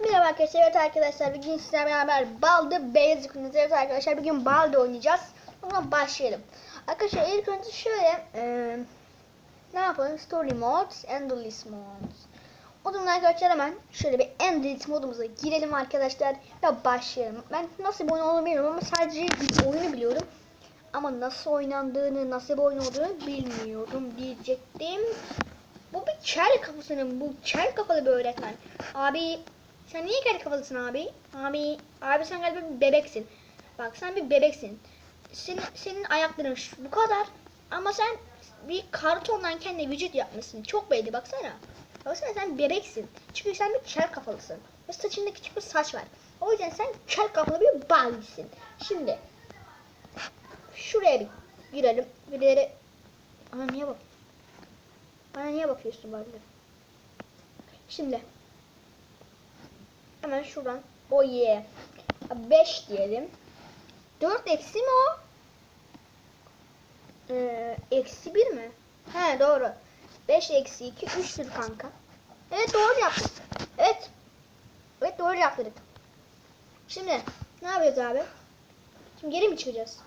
Merhaba arkadaşlar, evet arkadaşlar bugün sizlerle beraber Baldı Beyaz Yıkınız. Evet arkadaşlar bugün Baldı oynayacağız. O zaman başlayalım. Arkadaşlar ilk önce şöyle e, ne yapalım? Story Modes, Endless Modes. O zaman arkadaşlar hemen şöyle bir Endless modumuza girelim arkadaşlar ve başlayalım. Ben nasıl bir oyun olduğunu bilmiyorum ama sadece bir oyunu biliyorum. Ama nasıl oynandığını, nasıl bir oyun olduğunu bilmiyorum diyecektim. Bu bir kel kafasının, bu kel kafalı bir öğretmen. Abi sen niye kel kafalısın abi? Abi, abi sen galiba bir bebeksin. Bak sen bir bebeksin. Senin, senin ayakların şu, bu kadar. Ama sen bir kartondan kendi vücut yapmışsın. Çok belli baksana. Baksana sen bebeksin. Çünkü sen bir kel kafalısın. Ve saçında küçük bir saç var. O yüzden sen kel kafalı bir Barbie'sin. Şimdi şuraya bir girelim. Birileri... Ana niye bak? Bana niye bakıyorsun Barbie? Şimdi hemen şuradan o ye 5 diyelim. 4 eksi mi o? Ee, eksi 1 mi? He doğru. 5 eksi 2 3'tür kanka. Evet doğru yaptık. Evet. Evet doğru yaptık. Şimdi ne yapıyoruz abi? Şimdi geri mi çıkacağız?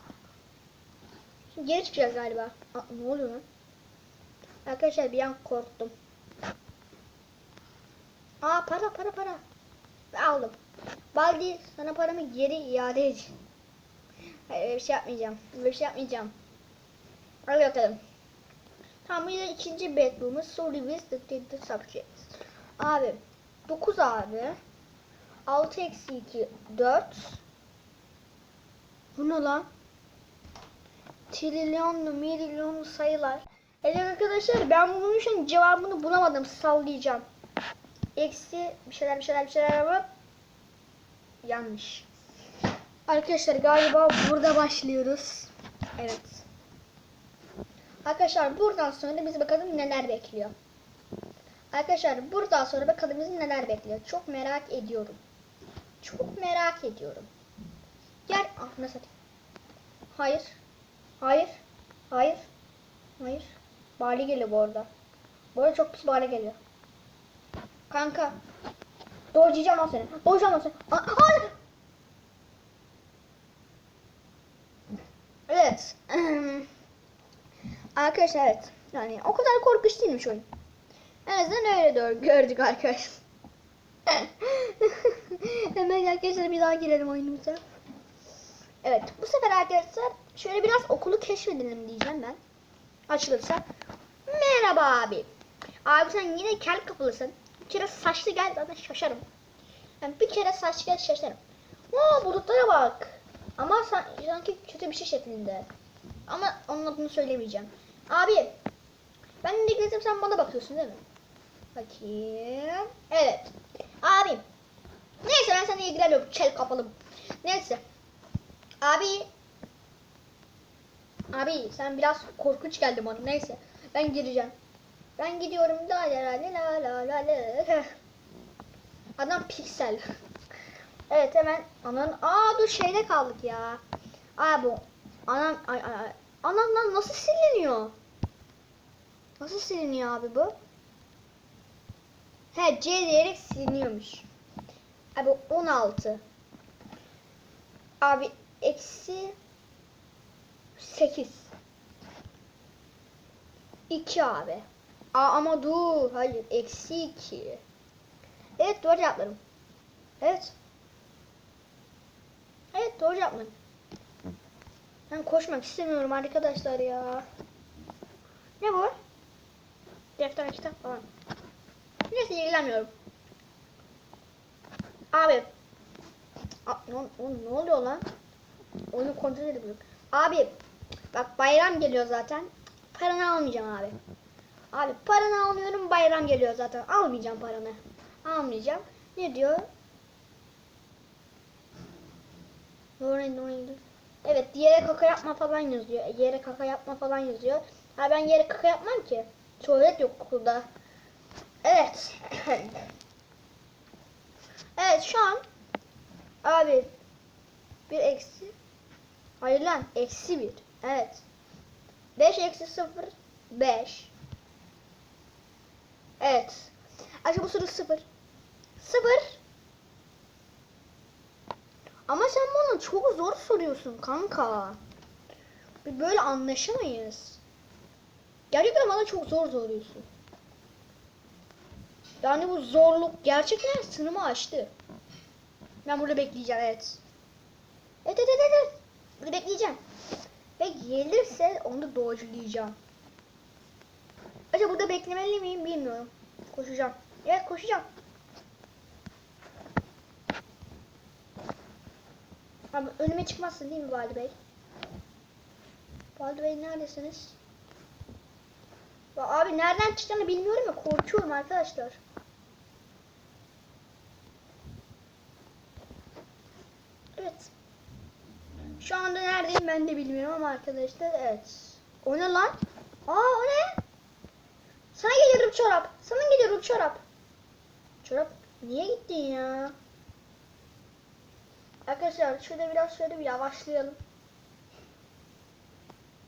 Şimdi geri çıkacağız galiba. Aa, ne oluyor lan? Arkadaşlar bir an korktum. Aa para para para. Aldım. Baldi sana paramı geri iade edeceğim. Hayır öyle bir şey yapmayacağım. Böyle bir şey yapmayacağım. Hadi bakalım. Tamam bir de ikinci bedroom'umuz sorry with the, the subject. Abi 9 abi. 6 eksi 2 4. Bu ne lan? Trilyonlu milyonlu sayılar. Evet arkadaşlar ben bunun için cevabını bulamadım. Sallayacağım. Eksi bir şeyler bir şeyler bir şeyler yapıp yanlış. Arkadaşlar galiba burada başlıyoruz. Evet. Arkadaşlar buradan sonra bizi bakalım neler bekliyor. Arkadaşlar buradan sonra bakalım bizi neler bekliyor. Çok merak ediyorum. Çok merak ediyorum. Gel. Ah ne satayım. Hayır. Hayır. Hayır. Hayır. Bali geliyor bu arada. Bu arada çok pis bali geliyor. Kanka. Doğrayacağım lan seni. Doğrayacağım lan seni. Hayır. Evet. Arkadaşlar evet. Yani o kadar korkunç değilmiş oyun. En azından öyle doğru gördük arkadaşlar. Hemen arkadaşlar bir daha girelim oyunumuza. Evet bu sefer arkadaşlar şöyle biraz okulu keşfedelim diyeceğim ben. Açılırsa. Merhaba abi. Abi sen yine kel kafalısın. Bir kere saçlı gel zaten şaşarım. Yani bir kere saçlı gel şaşarım. Oo bulutlara bak. Ama san- sanki kötü bir şey şeklinde. Ama onun adını söylemeyeceğim. Abi. Ben de gezdim sen bana bakıyorsun değil mi? Bakayım. Evet. Abi. Neyse ben seninle ilgilenmiyorum. Kel kafalım. Neyse. Abi. Abi sen biraz korkunç geldi bana. Neyse. Ben gireceğim. Ben gidiyorum. La la la la la la la. Adam piksel. Evet hemen anan aa dur şeyde kaldık ya. Aa bu anan ay ay lan nasıl siliniyor? Nasıl siliniyor abi bu? He C diyerek siliniyormuş. Abi 16. Abi eksi 8. 2 abi. Aa, ama dur. Hayır. Eksi 2. Evet doğru cevapladım. Evet. Evet doğru cevapladım. Ben koşmak istemiyorum arkadaşlar ya. Ne bu? Defter kitap falan. Neyse ilgilenmiyorum. Abi. Aa, ne, ne, oluyor lan? Oyunu kontrol edemiyorum. Abi. Bak bayram geliyor zaten. Paranı almayacağım abi. Abi paranı almıyorum bayram geliyor zaten. Almayacağım paranı. Almayacağım. Ne diyor? Evet yere kaka yapma falan yazıyor. Yere kaka yapma falan yazıyor. Ha ben yere kaka yapmam ki. Tuvalet yok okulda. Evet. evet şu an abi bir eksi hayır lan eksi bir. Evet. 5 eksi 0 5 Evet. Arkadaşlar bu soru 0 0 Ama sen bana çok zor soruyorsun kanka. Bir Böyle anlaşamayız. Gerçekten bana çok zor soruyorsun. Yani bu zorluk gerçekten sınırımı aştı. Ben burada bekleyeceğim evet. Evet evet evet. evet. Burada bekleyeceğim. Ve gelirse onu da doğrulayacağım. Acaba burada beklemeli miyim bilmiyorum. Koşacağım. Evet koşacağım. Abi önüme çıkmazsın değil mi Vali Bey? Vali Bey neredesiniz? Ya abi nereden çıktığını bilmiyorum ya korkuyorum arkadaşlar. Evet. Şu anda neredeyim ben de bilmiyorum ama arkadaşlar evet. O ne lan? Aa o ne? Sana geliyorum çorap. Sana geliyorum çorap. Çorap niye gittin ya? Arkadaşlar şurada biraz şöyle bir yavaşlayalım.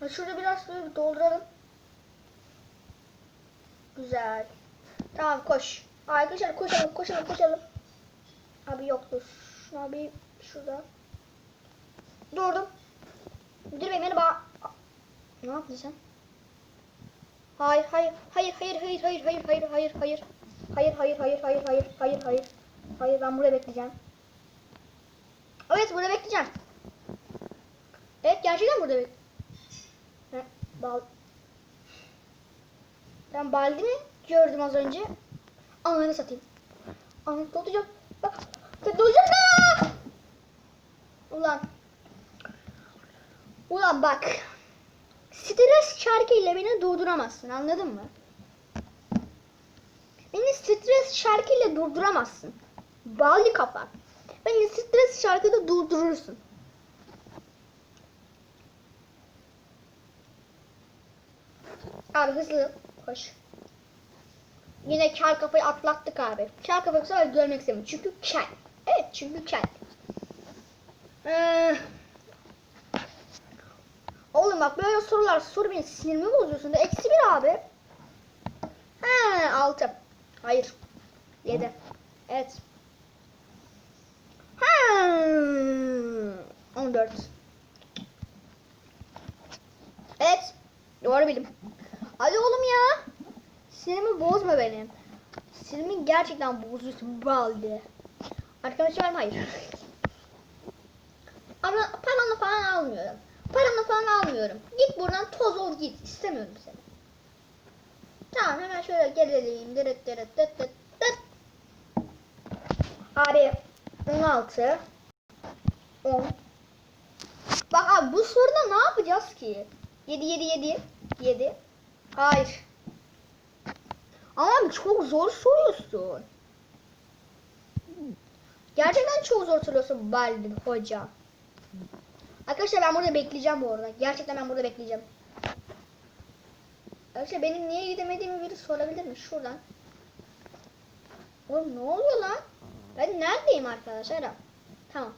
Şurada biraz böyle bir dolduralım. Güzel. Tamam koş. Arkadaşlar koşalım koşalım koşalım. Abi yok dur. Şuna bir şurada. Durdum. Müdür bey merhaba. Ne yaptın sen? Hayır hayır hayır hayır hayır hayır hayır hayır hayır hayır hayır hayır hayır hayır hayır hayır hayır hayır ben burada bekleyeceğim. Evet burada bekleyeceğim. Evet gerçekten burada bek. Bal. Ben baldi gördüm az önce? Ananı satayım. Ananı dolacak. Bak. Dolacak. Ulan. Ulan bak. Stres şarkıyla beni durduramazsın anladın mı? Beni stres şarkıyla durduramazsın. Baldi kafa. Beni stres şarkıda durdurursun. Abi hızlı koş. Yine kel kafayı atlattık abi. Kel kafayı bu görmek istemiyorum. Çünkü kel. Evet çünkü kel. Ee, oğlum bak böyle sorular soru beni sinirimi bozuyorsun da eksi bir abi. He altı. Hayır. Yedi. Evet. Hmm, 14. Evet. Doğru bildim. Hadi oğlum ya. Sinirimi bozma benim. Sinirimi gerçekten bozuyorsun baldi. Arkadaşlar hayır. Ama paranı falan almıyorum. Falan almıyorum. Git buradan toz ol git. İstemiyorum seni. Tamam hemen şöyle gelelim. Dırıt dırıt dıt dıt dıt. Abi 16 10 Bak abi bu soruda ne yapacağız ki? 7 7 7 7 Hayır. Ama çok zor soruyorsun. Gerçekten çok zor soruyorsun Baldi hoca. Arkadaşlar ben burada bekleyeceğim bu arada. Gerçekten ben burada bekleyeceğim. Arkadaşlar benim niye gidemediğimi biri sorabilir mi? Şuradan. Oğlum ne oluyor lan? Ben neredeyim arkadaşlar? Tamam.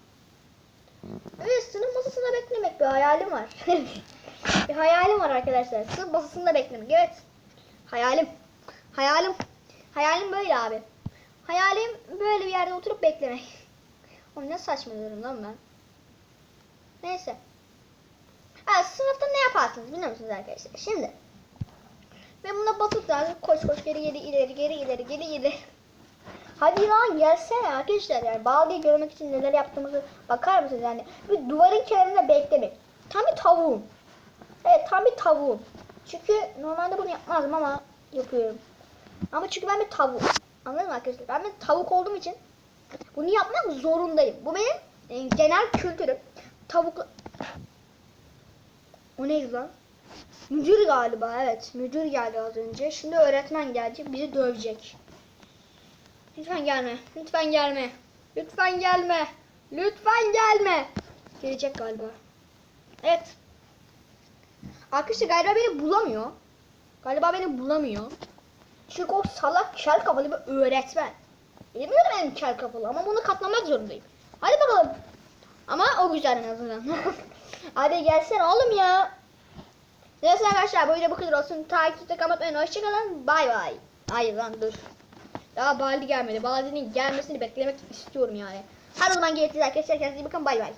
Evet sınıf masasında beklemek bir hayalim var. bir hayalim var arkadaşlar. Sınıf masasında beklemek. Evet. Hayalim. Hayalim. Hayalim böyle abi. Hayalim böyle bir yerde oturup beklemek. Oğlum ne saçmalıyorum lan ben. Neyse. Ha, sınıfta ne yaparsınız biliyor musunuz arkadaşlar? Şimdi. Ben buna basıp lazım. Koş koş geri geri ileri geri ileri geri ileri. Hadi lan gelsene arkadaşlar yani Baldi'yi görmek için neler yaptığımızı bakar mısınız yani bir duvarın kenarında beklemek. Tam bir tavuğum. Evet tam bir tavuğum. Çünkü normalde bunu yapmazdım ama yapıyorum. Ama çünkü ben bir tavuğum. Anladın mı arkadaşlar? Ben bir tavuk olduğum için bunu yapmak zorundayım. Bu benim e, genel kültürüm. Tavuk... O neydi lan? Müdür galiba evet. Müdür geldi az önce. Şimdi öğretmen gelecek. Bizi dövecek. Lütfen gelme. Lütfen gelme. Lütfen gelme. Lütfen gelme. Gelecek galiba. Evet. Arkadaşlar galiba beni bulamıyor. Galiba beni bulamıyor. Çünkü o salak kel kafalı bir öğretmen. Bilmiyorum benim kel kafalı ama bunu katlamak zorundayım. Hadi bakalım. Ama o güzel en azından. Hadi gelsene oğlum ya. Neyse arkadaşlar bu video bu kadar olsun. Takipte kapatmayın. Hoşçakalın. Bay bay. Hayır lan dur. Daha Baldi gelmedi. Baldi'nin gelmesini beklemek istiyorum yani. Her zaman görüşürüz arkadaşlar. Kendinize iyi bakın. Bay bay.